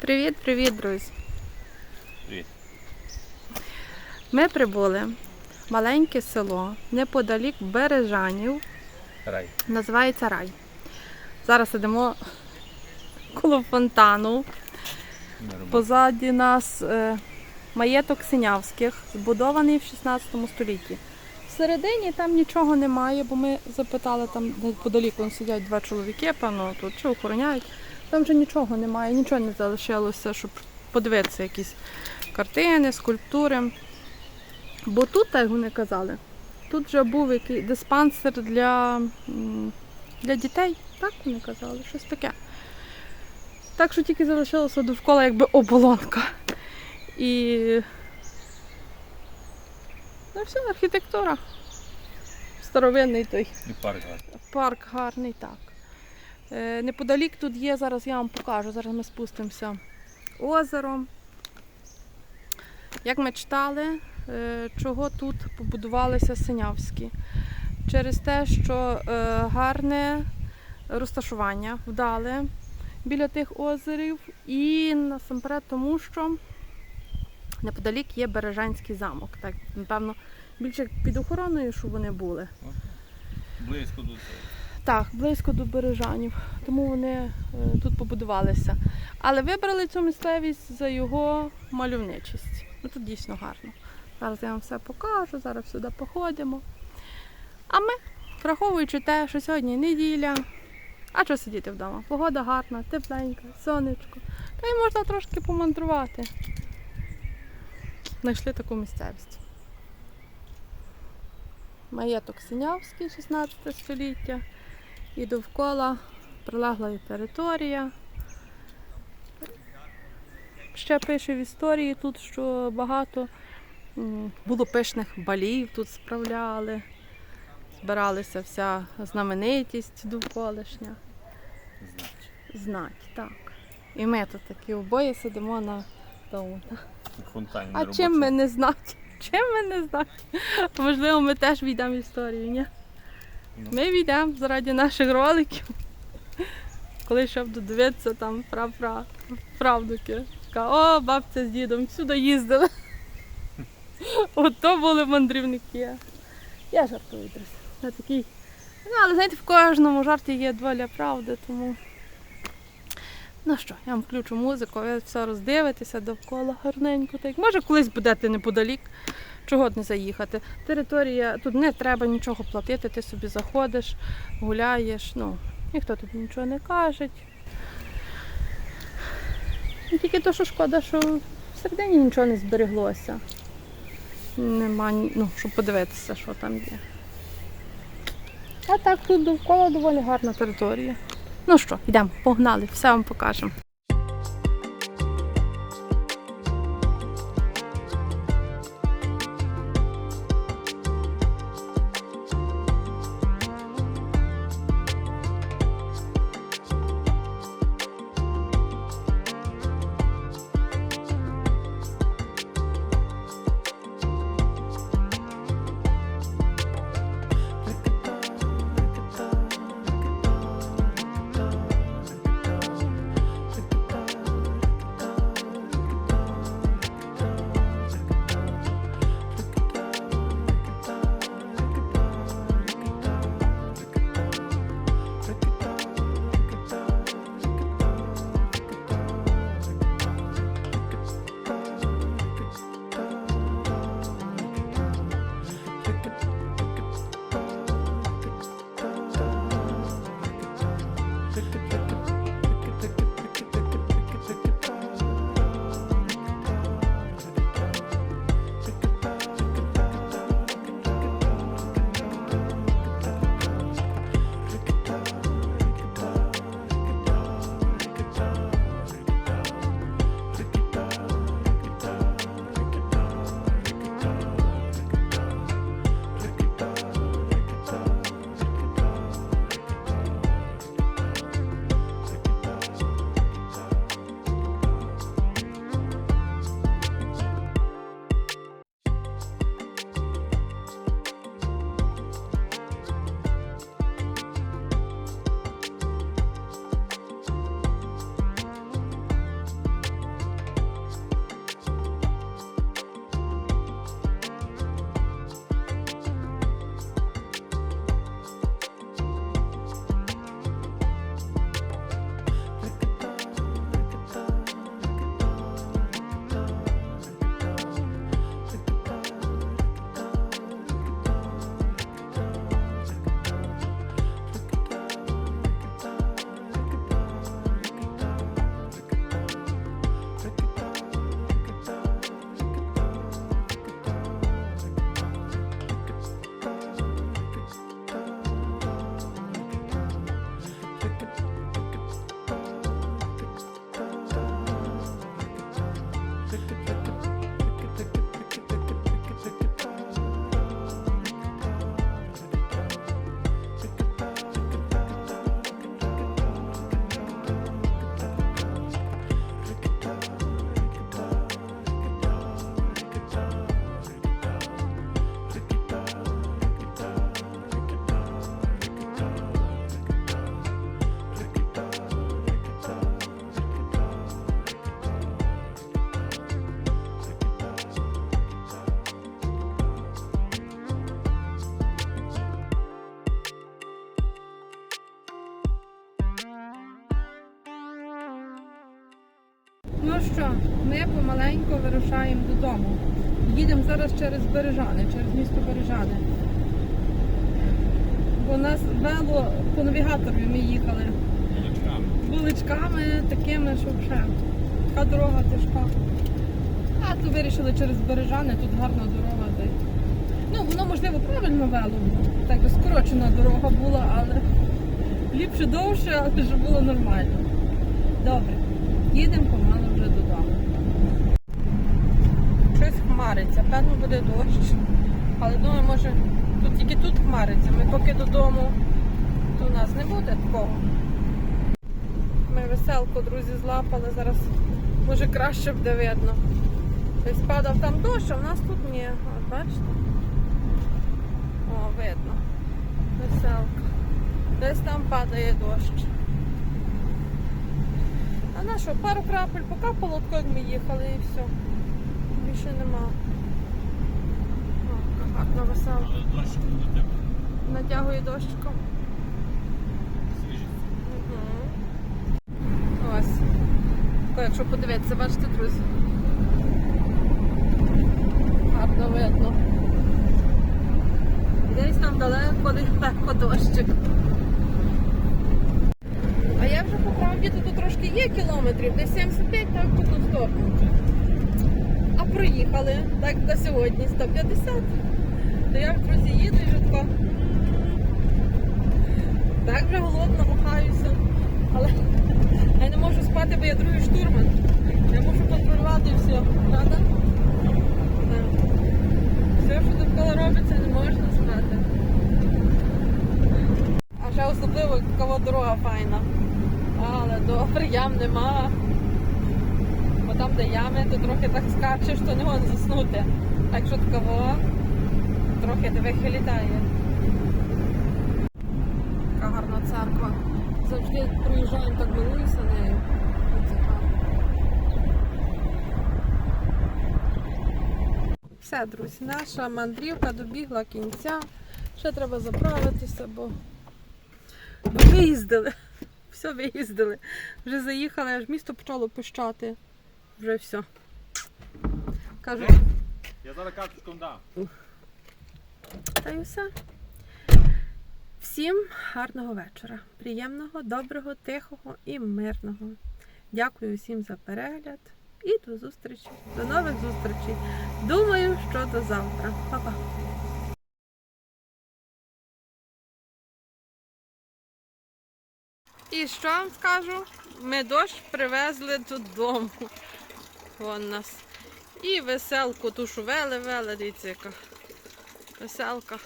Привіт, привіт, друзі. Привіт. Ми прибули в маленьке село неподалік Бережанів, Рай. називається Рай. Зараз сидимо коло фонтану. Нормально. Позаді нас е, маєток Синявських, збудований в 16 столітті. Всередині там нічого немає, бо ми запитали, там неподалік вон сидять два чоловіки, певно, тут чи охороняють. Там вже нічого немає, нічого не залишилося, щоб подивитися якісь картини, скульптури. Бо тут, так як вони казали, тут вже був який диспансер для, для дітей, так вони казали, щось таке. Так що тільки залишилося довкола якби оболонка. І ну все, архітектура. Старовинний той І парк гарний. парк гарний, так. Е, неподалік тут є, зараз я вам покажу, зараз ми спустимося. Озеро. Як ми читали, е, чого тут побудувалися Синявські? Через те, що е, гарне розташування вдале біля тих озерів, і насамперед тому, що неподалік є Бережанський замок. Так, напевно, більше під охороною, щоб вони були. Близько до Так, близько до Бережанів, тому вони е, тут побудувалися. Але вибрали цю місцевість за його мальовничість. Ну тут дійсно гарно. Зараз я вам все покажу, зараз сюди походимо. А ми, враховуючи те, що сьогодні неділя, а що сидіти вдома? Погода гарна, тепленька, сонечко. Та й можна трошки помандрувати. Знайшли таку місцевість. Маєток Синявський, 16 століття. І довкола прилегла територія. Ще пише в історії тут, що багато було пишних балів тут справляли. Збиралася вся знаменитість довколишня. знать. Знать, так. І ми тут такі обоє сидимо на тому. Фонтані А чим ми не знати? Чим ми не знати? Можливо, ми теж війдемо в історію, ні? Ну. Ми війдемо заради наших роликів. Коли ще буду дивитися там пра-пра, правдуки. Така, о, бабця з дідом сюди їздили. Ото були мандрівники. Я жартую. Я такий. Ну, але знаєте, в кожному жарті є доля правди, тому. Ну що, я вам включу музику, ви все роздивитеся довкола гарненько. Так. Може, колись будете неподалік, чого не заїхати. Територія, тут не треба нічого платити, ти собі заходиш, гуляєш, ну, ніхто тобі нічого не каже. Тільки то, що шкода, що всередині нічого не збереглося. Нема, ну, щоб подивитися, що там є. А так тут довкола доволі гарна територія. Ну що, йдемо, погнали, все вам покажемо. Що, ми помаленьку вирушаємо додому. Їдемо зараз через Бережани, через місто Бережани. Бо нас вело по навігатору ми їхали. Молочками. вуличками такими, що вже така дорога тяжка. А то вирішили через Бережани, тут гарна дорога. Ну, воно можливо правильно вело, так би скорочена дорога була, але ліпше довше, але вже було нормально. Добре, їдемо помалу вже додому. Щось хмариться, певно буде дощ. Але думаю, може тут тільки тут хмариться. Ми поки додому, то у нас не буде такого. Ми веселку, друзі, злапали. Зараз може краще буде видно. Десь падав там дощ, а в нас тут ні. От бачите? О, видно. Веселка. Десь там падає дощ. А на що, пару крапель покапало, як ми їхали і все. Більше нема. О, дощ буде. Натягує дощиком. Свіжий. Ось. Якщо подивитися, бачите, друзі. Гарно видно. Десь там далеко, далеко дощик. А я по тут трошки є кілометрів, десь 75, так в одну сторону. А проїхали, так на сьогодні 150. То я, в друзі, їду і вже. Так вже голодно махаюся. Але я не можу спати, бо я другий штурман. Я можу контролювати все, правда? Так. Все, що довкола робиться, не можна спати. А ще особливо кава дорога файна. Але добре, ям нема. Бо там, де ями, то трохи так скачеш, то не можна заснути. Так що такого трохи диви літає. Яка гарна церква. Завжди проїжджаємо, так милуюся нею. Все, друзі, наша мандрівка добігла кінця. Ще треба заправитися, бо виїздили. Все виїздили. Вже заїхали, аж місто почало пищати. Вже все. Кажуть, Я зараз карточку дам. та й все. Всім гарного вечора. Приємного, доброго, тихого і мирного. Дякую всім за перегляд і до зустрічі. До нових зустрічей. Думаю, що до завтра. Па-па. І що вам скажу? Ми дощ привезли додому. Вон нас. І веселку тушу вели, вели, дивіться. Веселка.